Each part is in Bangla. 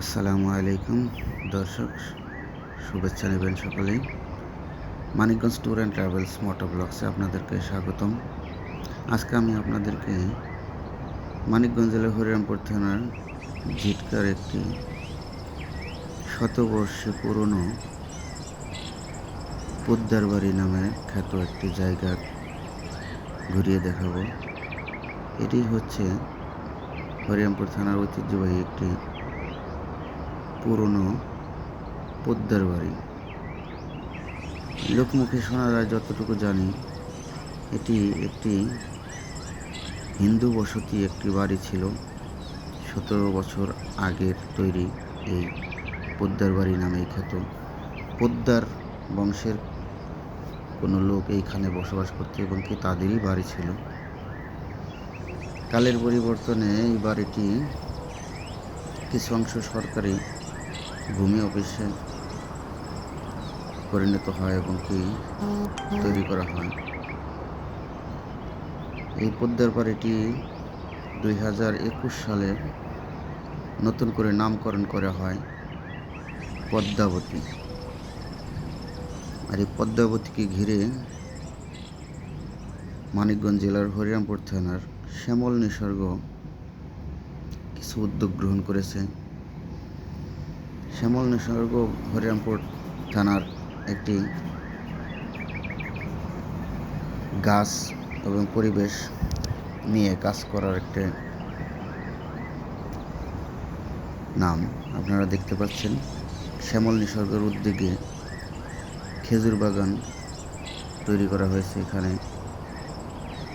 আসসালামু আলাইকুম, দর্শক, শুভেচ্ছা নেবেন সকলেই। Manikganj tour and travels motor ব্লগসে আপনাদেরকে স্বাগতম। আজকে আমি আপনাদেরকে মানিকগঞ্জ জেলার হরিরামপুর থানার ঝিটকার একটি শতবর্ষে পুরনো পোদ্দার বাড়ি নামে খ্যাত একটি জায়গা ঘুরিয়ে দেখাবো। এটি হচ্ছে হরিরামপুর থানার ঐতিহ্যবাহী একটি পুরনো পোদ্দার বাড়ি। লোকমুখে শোনা যায়, যতটুকু জানি, এটি একটি হিন্দু বসতি একটি বাড়ি ছিল। সতেরো বছর আগের তৈরি এই পোদ্দার বাড়ি নামেই খ্যাত। পোদ্দার বংশের কোনো লোক এইখানে বসবাস করতে এবং কি তাদেরই বাড়ি ছিল। কালের পরিবর্তনে এই বাড়িটি কিছু অংশ সরকারি ভূমি অফিসে পরিণত হয় এবং কি তৈরি করা হয়। এই পদ্মার বাড়িটি দুই হাজার একুশ সালে নতুন করে নামকরণ করা হয় পদ্মাবতী। আর এই পদ্মাবতীকে ঘিরে মানিকগঞ্জ জেলার হরিরামপুর থানার শ্যামল নিসর্গ কিছু উদ্যোগ গ্রহণ করেছে। শ্যামল নিসর্গ, হরিরামপুর থানার একটি গাছ এবং পরিবেশ নিয়ে কাজ করার একটা নাম আপনারা দেখতে পাচ্ছেন। শ্যামল নিসর্গের উদ্যোগে খেজুর বাগান তৈরি করা হয়েছে। এখানে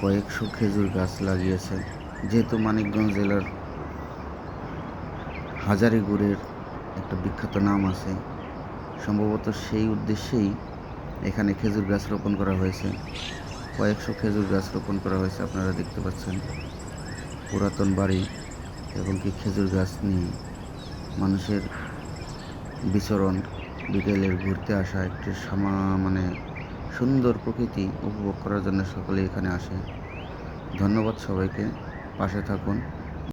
কয়েকশো খেজুর গাছ লাগিয়েছে। যেহেতু মানিকগঞ্জ জেলার হাজারিগুড়ের একটা বিখ্যাত নাম আছে। সম্ভবত সেই উদ্দেশ্যেই এখানে খেজুর গাছ রোপণ করা হয়েছে। কয়েকশো খেজুর গাছ রোপণ করা হয়েছে, আপনারা দেখতে পাচ্ছেন। পুরাতন বাড়ি এবং কি খেজুর গাছ নিয়ে মানুষের বিচরণ, বিকেলের ঘুরতে আসা, একটি সামা মানে সুন্দর প্রকৃতি উপভোগ করার জন্য সকলে এখানে আসে। ধন্যবাদ সবাইকে, পাশে থাকুন।